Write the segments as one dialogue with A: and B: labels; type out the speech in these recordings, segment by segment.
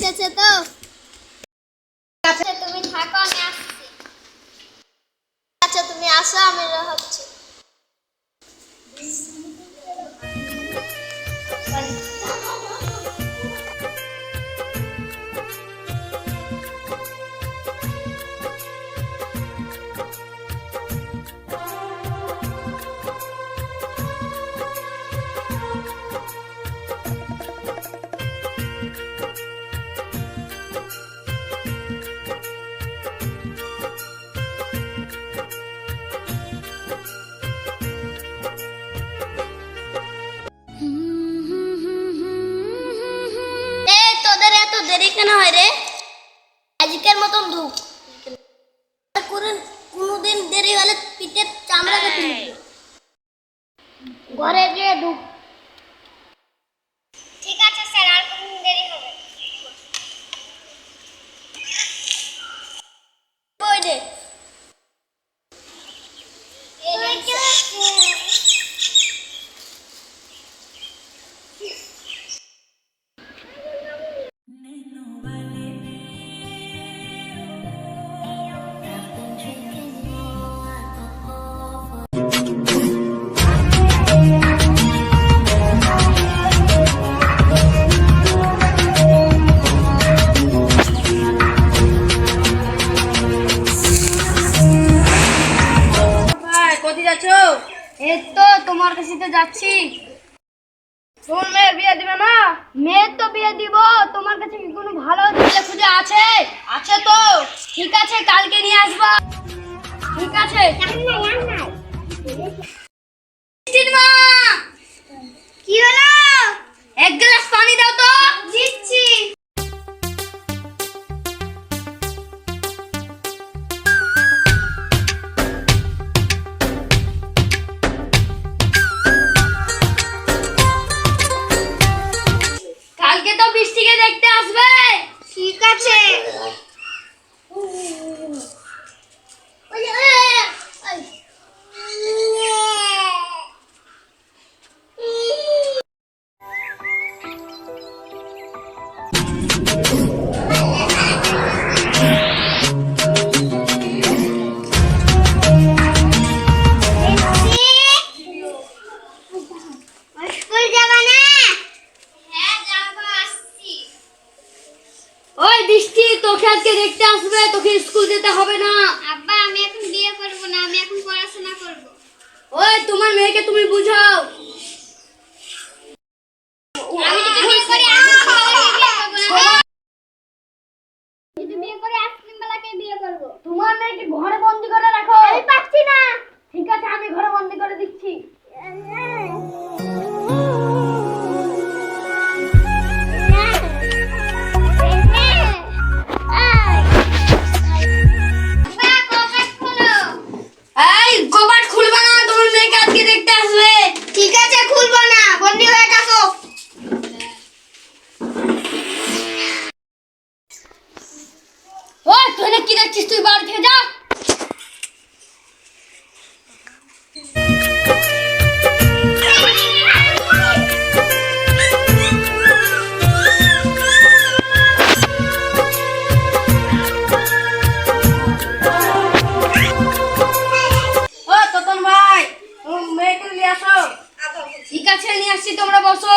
A: এসেছে তো? আচ্ছা তুমি থাকো আমি আসছি। আচ্ছা তুমি আসো আমি হচ্ছে পিঠের চামড়া কেটে নিবি। ঘরে গিয়ে ঢুক ঠিক আছে স্যার আর কোনদিন দেরি হবে বই দে
B: ভাই
A: তো তোমার কাছে তো যাচ্ছি।
B: তোমার মেয়ের বিয়ে দিবে না?
A: মেয়ের তো বিয়ে দিব। তোমার কাছে কি কোনো ভালো ছেলে খুঁজে আছে?
B: আছে তো।
A: ঠিক আছে কালকে নিয়ে আসবা। ঠিক আছে। মা আজকে দেখতে আসবে তোকে স্কুল যেতে হবে না। আব্বা আমি এখন বিয়ে করব না আমি এখন পড়াশোনা করব। ওই তোমার মেয়েকে তুমি বুঝাও। আমি যদি বিয়ে করি যদি বিয়ে করে আইসক্রিম বালাকে বিয়ে করব। তোমার মেয়েকে ঘরে বন্দি করে রাখো। আমি পাচ্ছি না। ঠিক আছে আমি ঘরে বন্দি করে দিচ্ছি। কি দেখছিস তুই বাড়ি থেকে যা? ঠিক আছে নিয়ে আসছি তোমরা বসো।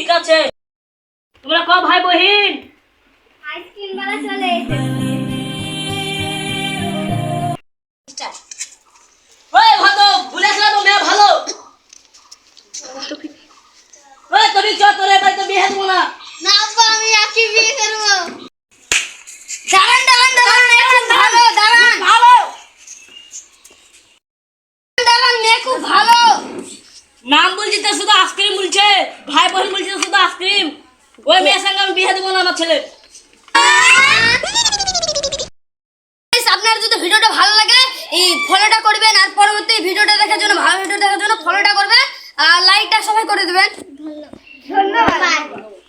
C: ঠিক আছে। তোমরা ক ভাই বহিন
A: আইসক্রিম বালা চলে
C: ওই মেয়ের সঙ্গে আমি বিয়ে দেবো না আমার ছেলে।
A: আপনার যদি ভিডিওটা ভালো লাগে এই ফলোটা করবেন আর পরবর্তী ভিডিওটা দেখার জন্য ভালো ভিডিও দেখার জন্য ফলোটা করবেন। আর লাইকটা সবাই করে দেবেন। ধন্যবাদ।